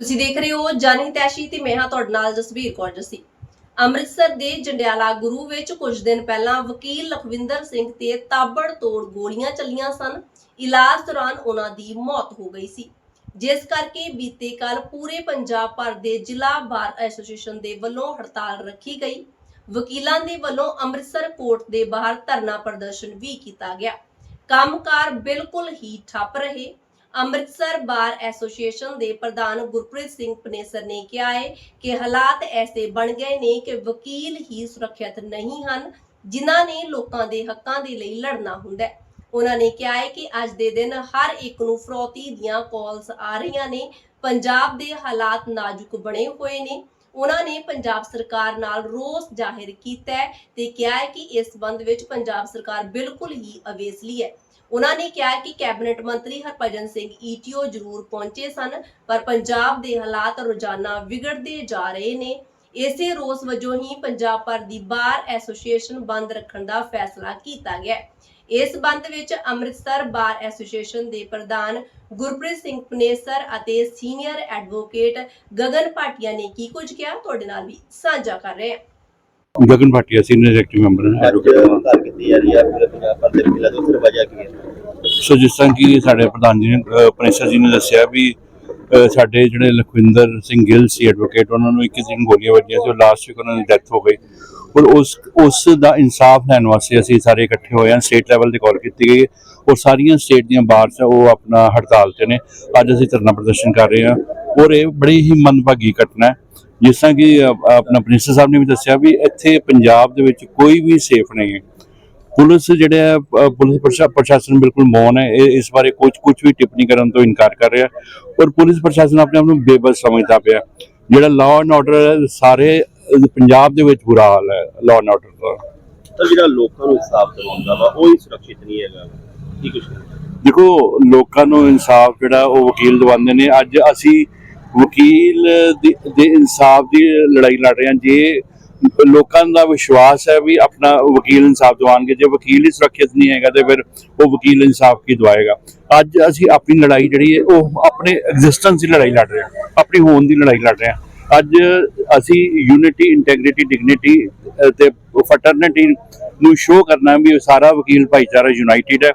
ਤੁਸੀਂ ਦੇਖ ਰਹੇ ਹੋ ਜਾਨੀ ਤੈਸ਼ੀ ਤੇ ਮੈਂ ਹਾਂ ਤੁਹਾਡੇ ਨਾਲ ਜਸਵੀਰ ਕੌਰ ਜੱਸੀ। ਅੰਮ੍ਰਿਤਸਰ ਦੇ ਜੰਡਿਆਲਾ ਗੁਰੂ ਵਿੱਚ ਕੁਝ ਦਿਨ ਪਹਿਲਾਂ ਵਕੀਲ ਲਖਵਿੰਦਰ ਸਿੰਘ ਤੇ ਤਾਬੜਤੋੜ ਗੋਲੀਆਂ ਚੱਲੀਆਂ ਸਨ। ਇਲਾਜ ਦੌਰਾਨ ਉਹਨਾਂ ਦੀ ਮੌਤ ਹੋ ਗਈ ਸੀ। ਜਿਸ ਕਰਕੇ ਬੀਤੇ ਕੱਲ ਪੂਰੇ ਪੰਜਾਬ ਭਰ ਦੇ ਜ਼ਿਲ੍ਹਾ ਬਾਰ ਐਸੋਸੀਏਸ਼ਨ ਦੇ ਵੱਲੋਂ ਹੜਤਾਲ ਰੱਖੀ ਗਈ। ਵਕੀਲਾਂ ਦੇ ਵੱਲੋਂ ਅੰਮ੍ਰਿਤਸਰ ਕੋਰਟ ਦੇ ਬਾਹਰ ਧਰਨਾ ਪ੍ਰਦਰਸ਼ਨ ਵੀ ਕੀਤਾ ਗਿਆ। ਕੰਮਕਾਰ ਬਿਲਕੁਲ ਹੀ ਠੱਪ ਰਹੇ। ਅੰਮ੍ਰਿਤਸਰ ਬਾਰ ਐਸੋਸੀਏਸ਼ਨ ਦੇ ਪ੍ਰਧਾਨ ਗੁਰਪ੍ਰੀਤ ਸਿੰਘ ਪਨੇਸਰ ਨੇ ਕਿਹਾ ਹੈ ਕਿ ਹਾਲਾਤ ਐਸੇ ਬਣ ਗਏ ਨੇ ਕਿ ਵਕੀਲ ਹੀ ਸੁਰੱਖਿਅਤ ਨਹੀਂ ਹਨ, ਜਿਨ੍ਹਾਂ ਨੇ ਲੋਕਾਂ ਦੇ ਹੱਕਾਂ ਦੇ ਲਈ ਲੜਨਾ ਹੁੰਦਾ ਹੈ। ਉਹਨਾਂ ਨੇ ਕਿਹਾ ਹੈ ਕਿ ਅੱਜ ਦੇ ਦਿਨ ਹਰ ਇੱਕ ਨੂੰ ਫਰੋਤੀ ਦੀਆਂ ਕਾਲਸ ਆ ਰਹੀਆਂ ਨੇ, ਪੰਜਾਬ ਦੇ ਹਾਲਾਤ ਨਾਜ਼ੁਕ ਬਣੇ ਹੋਏ ਨੇ। ਉਹਨਾਂ ਨੇ ਪੰਜਾਬ ਸਰਕਾਰ ਨਾਲ ਰੋਸ ਜ਼ਾਹਿਰ ਕੀਤਾ ਤੇ ਕਿਹਾ ਹੈ ਕਿ ਇਸ ਸੰਬੰਧ ਵਿੱਚ ਪੰਜਾਬ ਸਰਕਾਰ ਬਿਲਕੁਲ ਹੀ ਅਵੇਸਲੀ ਹੈ। ਉਹਨਾਂ ਨੇ ਕਿਹਾ ਕਿ ਕੈਬਨਿਟ ਮੰਤਰੀ ਹਰਭਜਨ ਸਿੰਘ ਈਟੀਓ ਜ਼ਰੂਰ ਪਹੁੰਚੇ ਸਨ, ਪਰ ਪੰਜਾਬ ਦੇ ਹਾਲਾਤ ਰੋਜ਼ਾਨਾ ਵਿਗੜਦੇ ਜਾ ਰਹੇ ਨੇ। ਇਸੇ ਰੋਸ ਵਜੋਂ ਹੀ ਪੰਜਾਬ ਭਰ ਦੀ ਬਾਰ ਐਸੋਸੀਏਸ਼ਨ ਬੰਦ ਰੱਖਣ ਦਾ ਫੈਸਲਾ ਕੀਤਾ ਗਿਆ ਇਸ ਬੰਦ ਵਿੱਚ ਅੰਮ੍ਰਿਤਸਰ ਬਾਰ ਐਸੋਸੀਏਸ਼ਨ ਦੇ ਪ੍ਰਧਾਨ ਗੁਰਪ੍ਰੀਤ ਸਿੰਘ ਪਨੇਸਰ ਅਤੇ ਸੀਨੀਅਰ ਐਡਵੋਕੇਟ ਗਗਨ ਭਾਟੀਆ ਨੇ ਕੀ ਕੁਝ ਕਿਹਾ? ਤੁਹਾਡੇ ਨਾਲ ਵੀ ਸਾਂਝਾ ਕਰ ਰਹੇ ਹਾਂ। Gagan Bhatia, senior executive member advocate ਕੀਤੀ ਜਾ ਰਹੀ ਹੈ ਪੂਰੇ ਪੰਜਾਬ ਭਰ ਦੇ ਵਿੱਚ ਤੋਂ ਫਿਰ ਵਜ੍ਹਾ ਕੀ ਹੈ? ਸੋ ਜਿਸ ਤਰ੍ਹਾਂ ਕਿ ਸਾਡੇ ਪ੍ਰਧਾਨ ਜੀ ਨੇ ਅਹ, ਜੀ ਨੇ ਦੱਸਿਆ ਵੀ ਸਾਡੇ ਜਿਹੜੇ ਲਖਵਿੰਦਰ ਸਿੰਘ ਗਿੱਲ ਸੀ ਐਡਵੋਕੇਟ ਉਹਨਾਂ ਨੂੰ 21 ਦਿਨ ਗੋਲੀਆਂ ਵੱਜੀਆਂ ਸੀ ਲਾਸਟ ਵੀਕ ਉਹਨਾਂ ਦੀ ਡੈਥ ਹੋ ਗਈ। ਔਰ ਉਸ ਉਸ ਦਾ ਇਨਸਾਫ ਲੈਣ ਵਾਸਤੇ ਅਸੀਂ ਸਾਰੇ ਇਕੱਠੇ ਹੋਏ ਹਾਂ ਸਟੇਟ ਲੈਵਲ ਤੇ ਕਾਲ ਕੀਤੀ ਗਈ ਹੈ। ਔਰ ਸਾਰੀਆਂ ਸਟੇਟ ਦੀਆਂ ਬਾਰਸ ਉਹ ਆਪਣਾ ਹੜਤਾਲ ਤੇ ਨੇ। ਅੱਜ ਅਸੀਂ ਧਰਨਾ ਪ੍ਰਦਰਸ਼ਨ ਕਰ ਰਹੇ ਹਾਂ। ਔਰ ਇਹ ਬੜੀ ਹੀ ਮੰਦਭਾਗੀ ਘਟਨਾ ਹੈ। ਜਿਸ ਤਰ੍ਹਾਂ ਕਿ ਆਪਣਾ ਪ੍ਰਿੰਸੀਪਲ ਸਾਹਿਬ ਨੇ ਵੀ ਦੱਸਿਆ ਵੀ ਇੱਥੇ ਪੰਜਾਬ ਦੇ ਵਿੱਚ ਕੋਈ ਵੀ ਸੇਫ ਨਹੀਂ ਹੈ। ਪੁਲਿਸ ਜਿਹੜੇ ਪੁਲਿਸ ਪ੍ਰਸ਼ਾ- ਪ੍ਰਸ਼ਾਸਨ ਬਿਲਕੁਲ ਮੌਨ ਹੈ। ਇਸ ਬਾਰੇ ਕੁਝ ਕੁਝ ਵੀ ਟਿੱਪਣੀ ਕਰਨ ਤੋਂ ਇਨਕਾਰ ਕਰ ਰਿਹਾ। ਔਰ ਪੁਲਿਸ ਪ੍ਰਸ਼ਾਸਨ ਆਪਣੇ ਆਪ ਨੂੰ ਬੇਬਸ ਸਮਝਦਾ ਪਿਆ। ਜਿਹੜਾ ਲਾਅ ਐਂਡ ਆਰਡਰ ਸਾਰੇ ਪੰਜਾਬ ਦੇ ਵਿੱਚ ਬੁਰਾ ਹਾਲ ਹੈ ਲਾਅ ਐਂਡ ਆਰਡਰ ਦਾ। ਤਾਂ ਜਿਹੜਾ ਲੋਕਾਂ ਨੂੰ ਇਨਸਾਫ ਦਿਵਾਉਂਦਾ ਵਾ ਉਹ ਹੀ ਸੁਰੱਖਿਅਤ ਨਹੀਂ ਹੈਗਾ। ਕੀ ਕੁਛ ਦੇਖੋ ਲੋਕਾਂ ਨੂੰ ਇਨਸਾਫ ਜਿਹੜਾ ਉਹ ਵਕੀਲ ਦਿਵਾਉਂਦੇ ਨੇ। ਅੱਜ ਅਸੀਂ ਵਕੀਲ ਦੇ ਇਨਸਾਫ ਦੀ ਲੜਾਈ ਲੜ ਰਹੇ ਹਾਂ। ਜੇ ਲੋਕਾਂ ਦਾ ਵਿਸ਼ਵਾਸ ਹੈ ਵੀ ਆਪਣਾ ਵਕੀਲ ਇਨਸਾਫ ਦਿਵਾਉਣਗੇ। ਜੇ ਵਕੀਲ ਹੀ ਸੁਰੱਖਿਅਤ ਨਹੀਂ ਹੈਗਾ ਤੇ ਫਿਰ ਉਹ ਵਕੀਲ ਇਨਸਾਫ ਕੀ ਦਵਾਏਗਾ? ਅੱਜ ਅਸੀਂ ਆਪਣੀ ਲੜਾਈ ਜਿਹੜੀ ਹੈ, ਉਹ ਆਪਣੇ ਐਗਜ਼ਿਸਟੈਂਸ ਦੀ ਲੜਾਈ ਲੜ ਰਹੇ ਹਾਂ, ਆਪਣੀ ਹੋਣ ਦੀ ਲੜਾਈ ਲੜ ਰਹੇ ਹਾਂ। ਅੱਜ ਅਸੀਂ ਯੂਨਿਟੀ ਇੰਟੈਗ੍ਰਿਟੀ ਡਿਗਨਿਟੀ ਤੇ ਫਟਰਨਿਟੀ ਨੂੰ ਸ਼ੋਅ ਕਰਨਾ ਵੀ ਸਾਰਾ ਵਕੀਲ ਭਾਈਚਾਰਾ ਯੂਨਾਈਟਿਡ ਹੈ।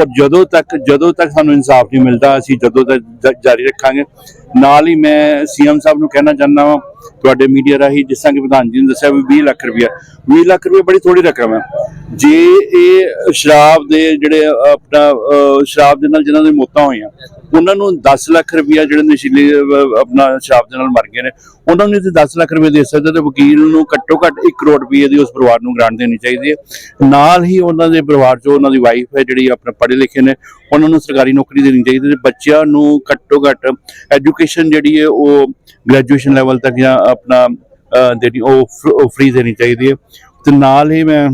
ਔਰ ਜਦੋਂ ਤੱਕ ਜਦੋਂ ਤੱਕ ਸਾਨੂੰ ਇਨਸਾਫ ਨਹੀਂ ਮਿਲਦਾ, ਅਸੀਂ ਜਦੋਂ ਤੱਕ ਜਾਰੀ ਰੱਖਾਂਗੇ। ਨਾਲ ਹੀ ਮੈਂ ਸੀਐਮ ਸਾਹਿਬ ਨੂੰ ਕਹਿਣਾ ਚਾਹੁੰਦਾ ਹਾਂ ਤੁਹਾਡੇ ਮੀਡੀਆ ਰਾਹੀਂ ਜਿਸ ਤਰ੍ਹਾਂ ਕਿ ਪ੍ਰਧਾਨ ਜੀ ਨੇ ਦੱਸਿਆ ਵੀ 20 ਲੱਖ ਰੁਪਇਆ। 20 ਲੱਖ ਰੁਪਇਆ ਬੜੀ ਥੋੜੀ ਰਕਮ ਹੈ। ਜੇ ਇਹ ਸ਼ਰਾਬ ਦੇ ਜਿਹੜੇ ਆਪਣਾ ਸ਼ਰਾਬ ਦੇ ਨਾਲ ਜਿਨ੍ਹਾਂ ਦੀ ਮੌਤਾਂ ਹੋਈਆਂ, ਉਹਨਾਂ ਨੂੰ 10 ਲੱਖ ਰੁਪਇਆ ਜਿਹੜੇ ਨਸ਼ੀਲੇ ਆਪਣਾ ਸ਼ਰਾਬ ਦੇ ਨਾਲ ਮਰ ਗਏ ਨੇ, ਉਹਨਾਂ ਨੂੰ ਜੇ 10 ਲੱਖ ਰੁਪਏ ਦੇ ਸਕਦੇ ਤੇ ਵਕੀਲ ਨੂੰ ਘੱਟੋ ਘੱਟ 1 ਕਰੋੜ ਰੁਪਏ ਦੀ ਉਸ ਪਰਿਵਾਰ ਨੂੰ ਗ੍ਰਾਂਟ ਦੇਣੀ ਚਾਹੀਦੀ ਹੈ। ਨਾਲ ਹੀ ਉਹਨਾਂ ਦੇ ਪਰਿਵਾਰ ਚੋਂ ਉਹਨਾਂ ਦੀ ਵਾਈਫ ਹੈ, ਜਿਹੜੀ ਆਪਣਾ ਪੜ੍ਹੇ ਲਿਖੇ ਨੇ, ਉਹਨਾਂ ਨੂੰ ਸਰਕਾਰੀ ਨੌਕਰੀ ਦੇਣੀ ਚਾਹੀਦੀ ਤੇ ਬੱਚਿਆਂ ਨੂੰ ਘੱਟੋ ਘੱਟ ਐਜੂਕੇਸ਼ਨ ਜਿਹੜੀ ਹੈ ਉਹ ਗ੍ਰੈਜੂਏਸ਼ਨ ਲੈਵਲ ਤੱਕ ਜਾਂ ਆਪਣਾ ਅਹ, ਦੇਣੀ ਉਹ ਫ੍ਰੀ ਦੇਣੀ ਚਾਹੀਦੀ ਹੈ। ਤੇ ਨਾਲ ਹੀ ਮੈਂ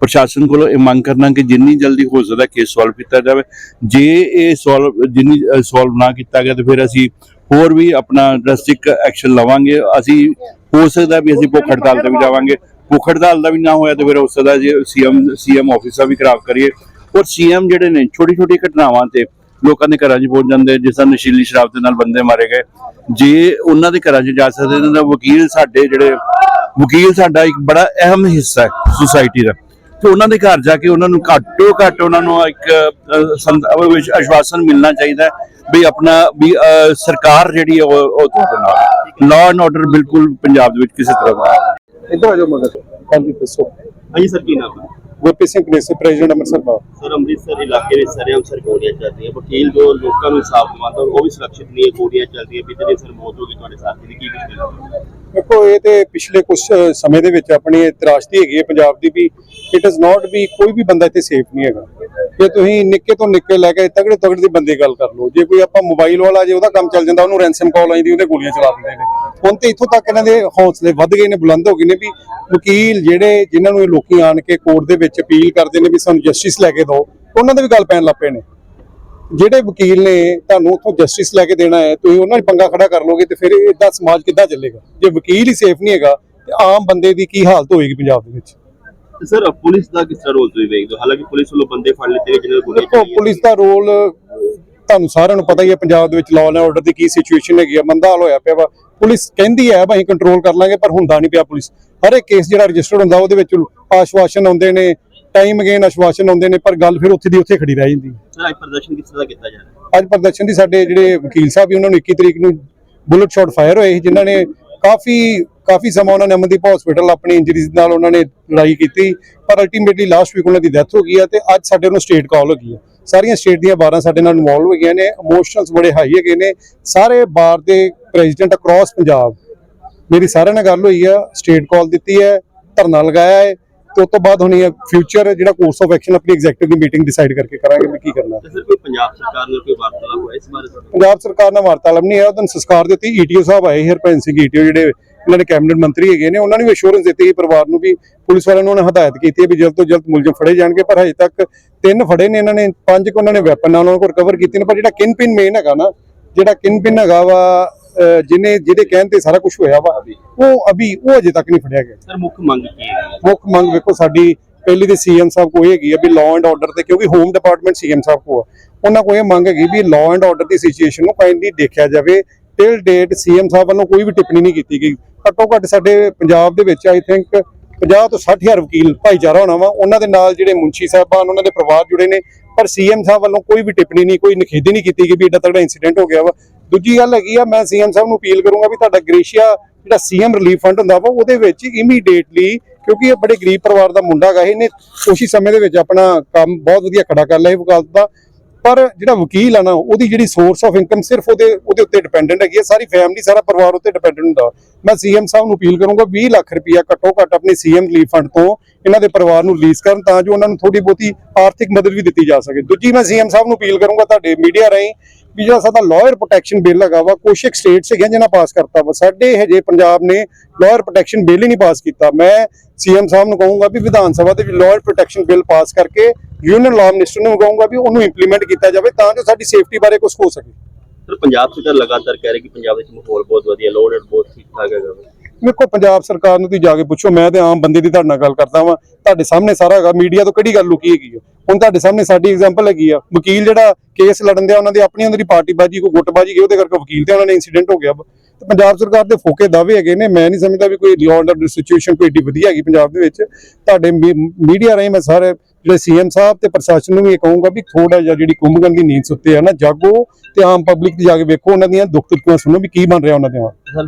ਪ੍ਰਸ਼ਾਸਨ ਕੋਲੋਂ ਇਹ ਮੰਗ ਕਰਨਾ ਕਿ ਜਿੰਨੀ ਜਲਦੀ ਹੋ ਸਕਦਾ ਕੇਸ ਸੋਲਵ ਕੀਤਾ ਜਾਵੇ। ਜੇ ਇਹ ਸੋਲਵ ਜਿੰਨੀ ਸੋਲਵ ਨਾ ਕੀਤਾ ਗਿਆ ਤੇ ਫਿਰ ਅਸੀਂ ਹੋਰ ਵੀ ਆਪਣਾ ਡਰਸਟਿਕ ਐਕਸ਼ਨ ਲਵਾਂਗੇ। ਅਸੀਂ ਹੋ ਸਕਦਾ ਵੀ ਅਸੀਂ ਭੁੱਖ ਹੜਤਾਲ ਤੇ ਵੀ ਜਾਵਾਂਗੇ। ਭੁੱਖ ਹੜਤਾਲ ਦਾ ਵੀ ਨਾ ਹੋਇਆ ਤੇ ਫਿਰ ਹੋ ਸਕਦਾ ਜੇ ਸੀਐਮ ਸੀਐਮ ਆਫਿਸ ਦਾ ਵੀ ਖਰਾਬ ਕਰੀਏ। ਔਰ ਸੀਐਮ ਜਿਹੜੇ ਨੇ ਛੋਟੀ ਛੋਟੀ ਘਟਨਾਵਾਂ ਤੇ ਲੋਕਾਂ ਦੇ ਘਰਾਂ 'ਚ ਪਹੁੰਚ ਜਾਂਦੇ ਜਿਸ ਤਰ੍ਹਾਂ ਨਸ਼ੀਲੀ ਸ਼ਰਾਬ ਦੇ ਨਾਲ ਬੰਦੇ ਮਾਰੇ ਗਏ। ਜੇ ਉਹਨਾਂ ਦੇ ਘਰਾਂ 'ਚ ਜਾ ਸਕਦੇ ਨੇ ਤਾਂ ਵਕੀਲ ਸਾਡੇ ਜਿਹੜੇ ਵਕੀਲ ਸਾਡਾ ਇੱਕ ਬੜਾ ਅਹਿਮ ਹਿੱਸਾ ਹੈ ਸੁਸਾਇਟੀ ਦਾ। ਤੇ ਉਹਨਾਂ ਦੇ ਘਰ ਜਾ ਕੇ ਉਹਨਾਂ ਨੂੰ ਘੱਟੋ ਘੱਟ ਉਹਨਾਂ ਨੂੰ ਇੱਕ ਆਸ਼ਵਾਸਨ ਮਿਲਣਾ ਚਾਹੀਦਾ ਵੀ ਆਪਣਾ ਵੀ ਸਰਕਾਰ ਜਿਹੜੀ ਉਹ ਉਹ ਨਾਲ ਲਾਅ ਐਂਡ ਆਰਡਰ ਬਿਲਕੁਲ ਪੰਜਾਬ ਦੇ ਵਿੱਚ ਕਿਸੇ ਤਰ੍ਹਾਂ ਦਾ। ਇੱਧਰ ਆ ਜਾਓ ਮਗਰ। ਹਾਂਜੀ ਦੱਸੋ। ਹਾਂਜੀ ਸਰ ਕੀ ਨਾਮ ਹੈ? Gurpreet Singh Kanesi president Amritsar bar sir, Amritsar ਇਲਾਕੇ ਵਿੱਚ ਸਰੇਆਮ ਸਰ ਗੋਲੀਆਂ ਚੱਲ ਰਹੀਆਂ। ਵਕੀਲ ਜੋ ਲੋਕਾਂ ਨੂੰ ਇਨਸਾਫ ਦਿਵਾਉਂਦਾ, ਉਹ ਵੀ ਸੁਰੱਖਿਅਤ ਨਹੀਂ ਹੈ, ਗੋਲੀਆਂ ਚੱਲ ਰਹੀਆਂ। ਸਰ, ਮੌਤ ਹੋ ਗਈ ਤੁਹਾਡੇ ਸਾਥੀ ਦੀ। ਕੀ ਕੁਛ ਦੇਖੋ, ਇਹ ਤੇ ਪਿਛਲੇ ਕੁਝ ਸਮੇਂ ਦੇ ਵਿੱਚ ਆਪਣੀ ਤਰਾਸ਼ਦੀ ਹੈਗੀ ਹੈ ਪੰਜਾਬ ਦੀ ਵੀ। ਇਟ ਇਜ਼ ਨਾਟ ਵੀ ਕੋਈ ਵੀ ਬੰਦਾ ਇੱਥੇ ਸੇਫ ਨਹੀਂ ਹੈਗਾ। ਜੇ ਤੁਸੀਂ ਨਿੱਕੇ ਤੋਂ ਨਿੱਕੇ ਲੈ ਕੇ ਤਗੜੇ ਤਗੜੇ ਦੀ ਬੰਦੇ ਗੱਲ ਕਰ ਲਓ, ਜੇ ਕੋਈ ਆਪਾਂ ਮੋਬਾਈਲ ਵਾਲਾ ਜੇ ਉਹਦਾ ਕੰਮ ਚੱਲ ਜਾਂਦਾ, ਉਹਨੂੰ ਰੈਂਸਮ ਕਾਲ ਆਈਂਦੀ ਉਹਦੇ ਗੋਲੀਆਂ ਚਲਾ ਦਿੰਦੇ ਨੇ। ਹੁਣ ਤੇ ਇੱਥੋਂ ਤੱਕ ਇਹਨਾਂ ਦੇ ਹੌਸਲੇ ਵੱਧ ਗਏ ਨੇ, ਬੁਲੰਦ ਹੋ ਗਏ ਨੇ ਵੀ ਵਕੀਲ ਜਿਹੜੇ ਜਿਨ੍ਹਾਂ ਨੂੰ ਲੋਕੀ ਆਣ ਕੇ ਕੋਰਟ ਦੇ ਵਿੱਚ ਅਪੀਲ ਕਰਦੇ ਨੇ ਵੀ ਸਾਨੂੰ ਜਸਟਿਸ ਲੈ ਕੇ ਦਿਓ ਉਹਨਾਂ ਦੇ ਵੀ ਗੱਲ ਪੈਣ ਲੱਗ ਪਏ ਨੇ। ਜਿਹੜੇ ਵਕੀਲ ਨੇ ਤੁਹਾਨੂੰ ਉੱਥੋਂ ਜਸਟਿਸ ਲੈ ਕੇ ਦੇਣਾ ਹੈ ਤੁਸੀਂ ਉਹਨਾਂ ਨਾਲ ਪੰਗਾ ਖੜਾ ਕਰ ਲੋਗੇ ਤੇ ਫਿਰ ਇਦਾਂ ਸਮਾਜ ਕਿੱਦਾਂ ਚੱਲੇਗਾ? ਜੇ ਵਕੀਲ ਹੀ ਸੇਫ ਨਹੀਂ ਹੈਗਾ ਤੇ ਆਮ ਬੰਦੇ ਦੀ ਕੀ ਹਾਲਤ ਹੋਏਗੀ ਪੰਜਾਬ ਦੇ ਵਿੱਚ? ਸਰ ਪੁਲਿਸ ਦਾ ਕਿਸ ਤਰ੍ਹਾਂ ਰੋਲ ਤੁਸੀਂ ਵੇਖਦੇ ਹੋ? ਹਾਲਾਂਕਿ ਪੁਲਿਸ ਵੱਲੋਂ ਬੰਦੇ ਫੜ ਲਿੱਤੇ ਗਏ ਜਿਨ੍ਹਾਂ ਨੂੰ ਗੋਲੀਆਂ ਦੇਖੋ ਪੁਲਿਸ ਦਾ ਰੋਲ ਤੁਹਾਨੂੰ ਸਾਰਿਆਂ ਨੂੰ ਪਤਾ ਹੀ ਹੈ ਪੰਜਾਬ ਦੇ ਵਿੱਚ ਲਾਅ ਐਂਡ ਆਰਡਰ ਦੀ ਕੀ ਸਿਚੁਏਸ਼ਨ ਹੈਗੀ ਆ ਮੰਦਾ ਹਾਲ ਹੋਇਆ ਪਿਆ ਵਾ। ਪੁਲਿਸ ਕਹਿੰਦੀ ਹੈ ਅਸੀਂ ਕੰਟਰੋਲ ਕਰ ਲਾਂਗੇ ਪਰ ਹੁੰਦਾ ਨਹੀਂ ਪਿਆ ਪੁਲਿਸ। ਹਰ ਇੱਕ ਕੇਸ ਜਿਹੜਾ ਰਜਿਸਟਰਡ ਹੁੰਦਾ ਉਹਦੇ ਵਿੱਚ ਆਸ਼ਵਾਸਨ ਆਉਂਦੇ ਨੇ ਟਾਈਮ ਅਗੇਨ ਆਸ਼ਵਾਸਨ ਆਉਂਦੇ ਨੇ ਪਰ ਗੱਲ ਫਿਰ ਉੱਥੇ ਦੀ ਉੱਥੇ ਖੜੀ ਰਹਿ ਜਾਂਦੀ ਸਰ ਅੱਜ ਪ੍ਰਦਰਸ਼ਨ ਕਿਸ ਤਰ੍ਹਾਂ ਕੀਤਾ ਜਾ ਰਿਹਾ? ਅੱਜ ਪ੍ਰਦਰਸ਼ਨ ਦੀ ਸਾਡੇ ਜਿਹੜੇ ਵਕੀਲ ਸਾਹਿਬ ਵੀ ਉਹਨਾਂ ਨੂੰ 21 ਤਰੀਕ ਨੂੰ ਬੁਲਟ ਸ਼ਾਟ ਫਾਇਰ ਹੋਏ ਸੀ ਜਿਨ੍ਹਾਂ ਨੇ ਕਾਫੀ ਕਾਫੀ ਸਮਾਂ ਉਹਨਾਂ ਨੇ ਅਮਨਦੀਪ ਹਸਪੀਟਲ ਆਪਣੀ ਇੰਜਰੀਜ਼ ਨਾਲ ਉਹਨਾਂ ਨੇ ਲੜਾਈ ਕੀਤੀ ਪਰ ਅਲਟੀਮੇਟਲੀ ਲਾਸਟ ਵੀਕ ਉਹਨਾਂ ਦੀ ਡੈਥ ਹੋ ਗਈ ਹੈ ਤੇ ਅੱਜ ਸਾਡੇ ਨੂੰ ਸਟੇਟ ਕਾਲ ਹੋ ਗਈ ਹੈ। ਸਾਰੀਆਂ ਸਟੇਟ ਦੀਆਂ 12 ਸਾਡੇ ਨਾਲ ਇਨਵੋਲਵ ਹੋ ਗਈਆਂ ਨੇ ਇਮੋਸ਼ਨਲਸ ਬੜੇ ਹਾਈ ਹੈਗੇ ਨੇ ਸਾਰੇ ਬਾਰ ਦੇ ਪ੍ਰੈਜ਼ੀਡੈਂਟ ਅਕ੍ਰੋਸ ਪੰਜਾਬ। ਮੇਰੀ ਸਾਰਿਆਂ ਨਾਲ ਗੱਲ ਹੋਈ ਆ ਸਟੇਟ ਕਾਲ ਦਿੱਤੀ ਹੈ ਧਰਨਾ ਲਗਾਇਆ ਹੈ ਤੇ ਉਸ ਤੋਂ ਬਾਅਦ ਹੁਣ ਫਿਊਚਰ ਜਿਹੜਾ ਕੋਰਸ ਆਫ ਐਕਸ਼ਨ ਆਪਣੀ ਐਗਜ਼ੈਕਟਿਵ ਦੀ ਮੀਟਿੰਗ ਡਿਸਾਈਡ ਕਰਕੇ ਕਰਾਂਗੇ ਵੀ ਕੀ ਕਰਨਾ ਤੇ ਸਰ ਕੋਈ ਪੰਜਾਬ ਸਰਕਾਰ ਨਾਲ ਕੋਈ ਵਾਰਤਾਲਾਪ ਹੋਇਆ ਇਸ ਬਾਰੇ? ਪੰਜਾਬ ਸਰਕਾਰ ਨਾਲ ਵਾਰਤਾਲਾਪ ਨਹੀਂ ਹੈ ਉਹਦੋਂ ਸੰਸਕਾਰ ਦੇ ਉੱਤੇ ਈਟੀਓ ਸਾਹਿਬ ਆਏ ਸੀ, ਹਰਭਜਨ ਸਿੰਘ ਈਟੀਓ ਜਿਹੜੇ ਇਹਨਾਂ ਦੇ ਕੈਬਨਿਟ ਮੰਤਰੀ ਹੈਗੇ ਨੇ ਉਹਨਾਂ ਨੇ ਵੀ ਅਸ਼ੋਰੈਂਸ ਦਿੱਤੀ ਪਰਿਵਾਰ ਨੂੰ ਵੀ ਪੁਲਿਸ ਵਾਲਿਆਂ ਨੂੰ ਉਹਨਾਂ ਨੇ ਹਦਾਇਤ ਕੀਤੀ ਹੈ ਵੀ ਜਲਦ ਤੋਂ ਜਲਦ ਮੁਲਜ਼ਮ ਫੜੇ ਜਾਣਗੇ ਪਰ ਹਜੇ ਤੱਕ ਤਿੰਨ ਫੜੇ ਨੇ ਇਹਨਾਂ ਨੇ ਪੰਜ ਕੁ ਉਹਨਾਂ ਨੇ ਵੈਪਨ ਨਾਲ ਉਹਨਾਂ ਕੋਲ ਰਿਕਵਰ ਕੀਤੇ ਨੇ ਪਰ ਜਿਹੜਾ ਕਿਨ ਪਿਨ ਮੇਨ ਹੈਗਾ ਨਾ ਜਿਹੜਾ ਕਿਨ ਪਿਨ ਹੈਗਾ ਵਾ ਜਿਹਨੇ ਜਿਹਦੇ ਕਹਿਣ ਤੇ ਸਾਰਾ ਕੁਝ ਹੋਇਆ ਵਾ ਉਹ ਅਭੀ ਉਹ ਅਜੇ ਤੱਕ ਨਹੀਂ ਫੜਿਆ ਗਿਆ। ਸਰ ਮੁੱਖ ਮੰਗ ਕੀ ਹੈ? ਮੁੱਖ ਮੰਗ ਵੇਖੋ ਸਾਡੀ ਪਹਿਲੀ ਤੇ ਸੀਐਮ ਸਾਹਿਬ ਕੋਈ ਹੈਗੀ ਆ ਵੀ ਲਾਅ ਐਂਡ ਆਰਡਰ ਤੇ ਕਿਉਂਕਿ ਹੋਮ ਡਿਪਾਰਟਮੈਂਟ ਸੀਐਮ ਸਾਹਿਬ ਕੋ ਉਹਨਾਂ ਕੋਲ ਇਹ ਮੰਗ ਹੈਗੀ ਵੀ ਲਾਅ ਐਂਡ ਆਰਡਰ ਦੀ ਸਿਚੁਏਸ਼ਨ ਨੂੰ ਕਾਈਂਡਲੀ ਦੇਖਿਆ ਜਾਵੇ। ਟਿਲ ਡੇਟ ਸੀਐਮ ਸਾਹਿਬ ਵੱਲੋਂ ਕੋਈ ਵੀ ਟਿੱਪਣੀ ਨਹੀਂ ਕੀਤੀ ਗਈ। ਘੱਟੋ ਘੱਟ ਸਾਡੇ ਪੰਜਾਬ ਦੇ ਵਿੱਚ ਆਈ ਥਿੰਕ 50 ਤੋਂ 60000 ਵਕੀਲ ਭਾਈਚਾਰਾ ਹੋਣਾ ਵਾ। ਉਹਨਾਂ ਦੇ ਨਾਲ ਜਿਹੜੇ ਮੁੰਸ਼ੀ ਸਾਹਿਬਾਨ ਉਹਨਾਂ ਦੇ ਪਰਿਵਾਰ ਜੁੜੇ ਨੇ। ਪਰ ਸੀਐਮ ਸਾਹਿਬ ਵੱਲੋਂ ਕੋਈ ਵੀ ਟਿੱਪਣੀ ਨਹੀਂ ਕੋਈ ਨਖੇਦੀ ਨਹੀਂ ਕੀਤੀ ਗਈ ਵੀ ਏਡਾ ਤਗੜਾ ਇਨਸੀਡੈਂਟ ਹੋ ਗਿਆ ਵਾ। ਦੂਜੀ ਗੱਲ ਹੈਗੀ ਆ, ਮੈਂ ਸੀਐਮ ਸਾਹਿਬ ਨੂੰ ਅਪੀਲ ਕਰੂੰਗਾ ਵੀ ਤੁਹਾਡਾ ਗ੍ਰੇਸ਼ੀਆ ਜਿਹੜਾ ਸੀਐਮ ਰਿਲੀਫ ਫੰਡ ਹੁੰਦਾ ਵਾ, ਉਹਦੇ ਵਿੱਚ ਇਮੀਡੀਏਟਲੀ ਕਿਉਂਕਿ ਇਹ ਬੜੇ ਗਰੀਬ ਪਰਿਵਾਰ ਦਾ ਮੁੰਡਾ ਹੈਗਾ ਇਹਨੇ ਕੁਛ ਸਮੇਂ ਦੇ ਵਿੱਚ ਆਪਣਾ ਕੰਮ ਬਹੁਤ ਵਧੀਆ ਖੜਾ ਕਰ ਲਿਆ ਇਹ ਵਕਾਲਤ ਦਾ। ਪਰ ਜਿਹੜਾ ਵਕੀਲ ਆ ਨਾ, ਉਹਦੀ ਜਿਹੜੀ ਸੋਰਸ ਆਫ ਇਨਕਮ ਸਿਰਫ ਉਹਦੇ ਉਹਦੇ ਉੱਤੇ ਡਿਪੈਂਡੈਂਟ ਹੈਗੀ ਹੈ ਸਾਰੀ ਫੈਮਿਲੀ ਸਾਰਾ ਪਰਿਵਾਰ ਉੱਤੇ ਡਿਪੈਂਡੈਂਟ ਹੁੰਦਾ ਮੈਂ ਸੀਐਮ ਸਾਹਿਬ ਨੂੰ ਅਪੀਲ ਕਰੂੰਗਾ 20 ਲੱਖ ਰੁਪਇਆ ਘੱਟੋ ਘੱਟ ਆਪਣੇ ਸੀਐਮ ਰਿਲੀਫ ਫੰਡ ਤੋਂ ਇਹਨਾਂ ਦੇ ਪਰਿਵਾਰ ਨੂੰ ਰਿਲੀਜ਼ ਕਰਨ, ਤਾਂ ਜੋ ਉਹਨਾਂ ਨੂੰ ਥੋੜੀ ਬਹੁਤੀ ਆਰਥਿਕ ਮਦਦ ਵੀ ਦਿੱਤੀ ਜਾ ਸਕੇ। ਦੂਜੀ ਮੈਂ ਸੀਐਮ ਸਾਹਿਬ ਨੂੰ ਅਪੀਲ ਕਰੂੰਗਾ, ਤੁਹਾਡੇ ਮੀਡੀਆ ਰਾਹੀਂ ਜਿਹੜਾ ਸਾਡਾ ਲਾਇਰ ਪ੍ਰੋਟੈਕਸ਼ਨ ਬਿੱਲ ਹੈਗਾ ਵਾ, ਕੁਛ ਇੱਕ ਸਟੇਟਸ ਹੈਗੀਆਂ ਜਿਹਨਾਂ ਪਾਸ ਕਰਤਾ ਵਾ। ਸਾਡੇ ਹਜੇ ਪੰਜਾਬ ਨੇ ਲਾਇਰ ਪ੍ਰੋਟੈਕਸ਼ਨ ਬਿੱਲ ਹੀ ਨਹੀਂ ਪਾਸ ਕੀਤਾ। ਮੈਂ ਸੀਐਮ ਸਾਹਿਬ ਨੂੰ ਕਹੂੰਗਾ ਵੀ ਵਿਧਾਨ ਸਭਾ ਦੇ ਵਿੱਚ ਲਾਇਰ ਪ੍ਰੋਟੈਕਸ਼ਨ ਬਿੱਲ ਪਾਸ ਕਰਕੇ ਯੂਨੀਅਨ ਲਾਅ ਮਿਨਿਸਟਰ ਨੂੰ ਕਹੂੰਗਾ ਵੀ ਉਹਨੂੰ ਇੰਪਲੀਮੈਂਟ ਕੀਤਾ ਜਾਵੇ ਤਾਂ ਜੋ ਸਾਡੀ ਸੇਫਟੀ ਬਾਰੇ ਕੁਝ ਹੋ ਸਕੇ। ਸਰ, ਪੰਜਾਬ ਸਰਕਾਰ ਲਗਾਤਾਰ ਕਹਿ ਰਹੀ ਕਿ ਪੰਜਾਬ ਵਿੱਚ ਮਾਹੌਲ ਬਹੁਤ ਵਧੀਆ ਲੋਡ ਬਹੁਤ ਠੀਕ ਠਾਕ ਹੈਗਾ। ਵੇਖੋ ਪੰਜਾਬ ਸਰਕਾਰ ਨੂੰ ਤੁਸੀਂ ਜਾ ਕੇ ਪੁੱਛੋ, ਮੈਂ ਤੇ ਆਮ ਬੰਦੇ ਦੀ ਤੁਹਾਡੇ ਨਾਲ ਗੱਲ ਕਰਦਾ ਵਾਂ। ਤੁਹਾਡੇ ਸਾਹਮਣੇ ਸਾਰਾ ਹੈਗਾ ਮੀਡੀਆ ਤੋਂ ਕਿਹੜੀ ਗੱਲ ਲੁਕੀ ਹੈਗੀ ਆ? ਹੁਣ ਤੁਹਾਡੇ ਸਾਹਮਣੇ ਸਾਡੀ ਐਗਜ਼ਾਮਪਲ ਹੈਗੀ ਆ। ਵਕੀਲ ਜਿਹੜਾ ਕੇਸ ਲੜਨ ਦਿਆ, ਉਹਨਾਂ ਦੀ ਆਪਣੀ ਉਹਨਾਂ ਦੀ ਪਾਰਟੀਬਾਜੀ, ਕੋਈ ਗੁੱਟਬਾਜੀ ਗਈ, ਉਹਦੇ ਕਰਕੇ ਵਕੀਲ ਤੇ ਉਹਨਾਂ ਨੇ ਇਨਸੀਡੈਂਟ ਹੋ ਗਿਆ ਤੇ ਪੰਜਾਬ ਸਰਕਾਰ ਦੇ ਫੋਕੇ ਦਾਅਵੇ ਹੈਗੇ ਨੇ। ਮੈਂ ਨਹੀਂ ਸਮਝਦਾ ਵੀ ਕੋਈ ਲਾਅ ਆਰਡਰ ਸਿਚੁਏਸ਼ਨ ਕੋਈ ਏਡੀ ਵਧੀਆ ਹੈਗੀ ਪੰਜਾਬ ਦੇ ਵਿੱਚ। ਤੁਹਾਡੇ ਮੀਡੀਆ ਰਾਹੀਂ ਮੈਂ ਸਾਰੇ ਜਿਹੜੇ ਸੀਐਮ ਸਾਹਿਬ ਤੇ ਪ੍ਰਸ਼ਾਸਨ ਨੂੰ ਵੀ ਇਹ ਕਹੂੰਗਾ ਵੀ ਥੋੜਾ ਜਿਹਾ ਜਿਹੜੀ ਕੁੰਭਕਰਨ ਦੀ ਨੀਂਦ ਸੁੱਤੇ ਆ ਨਾ, ਜਾਗੋ ਤੇ ਆਮ ਪਬਲਿਕ ਦੀ ਜਾ ਕੇ ਵੇਖੋ ਉਹਨਾਂ ਦੀਆਂ ਦੁੱਖ ਤਕਲੀਫਾਂ ਸੁਣੋ ਵੀ ਕੀ ਬਣ ਰਿਹਾ ਉਹਨਾਂ ਦੇ ਨਾਲ।